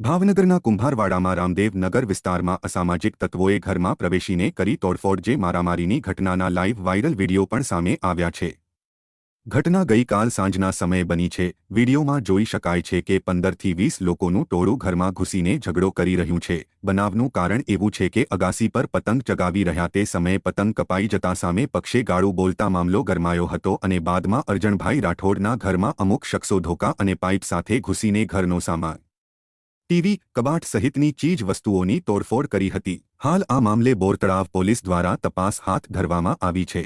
ભાવનગરના કુંભારવાડામાં રામદેવ નગર વિસ્તારમાં અસામાજિક તત્વોએ ઘરમાં પ્રવેશીને કરી તોડફોડ જે મારામારીની ઘટનાના લાઇવ વાયરલ વીડિયો પણ સામે આવ્યા છે. ઘટના ગઈકાલ સાંજના સમયે બની છે. વિડીયોમાં જોઈ શકાય છે કે પંદરથી વીસ લોકોનું ટોળું ઘરમાં ઘૂસીને ઝઘડો કરી રહ્યું છે. બનાવનું કારણ એવું છે કે અગાસી પર પતંગ ચગાવી રહ્યા તે સમયે પતંગ કપાઈ જતા સામે પક્ષે ગાળું બોલતા મામલો ગરમાયો હતો અને બાદમાં અરજણભાઈ રાઠોડના ઘરમાં અમુક શખ્સો ધોકા અને પાઇપ સાથે ઘૂસીને ઘરનો સામાન ટીવી, કબાટ સહિતની ચીજ વસ્તુઓની તોડફોડ કરી હતી. હાલ આ મામલે બોરતળાવ પોલીસ દ્વારા તપાસ હાથ ધરવામાં આવી છે.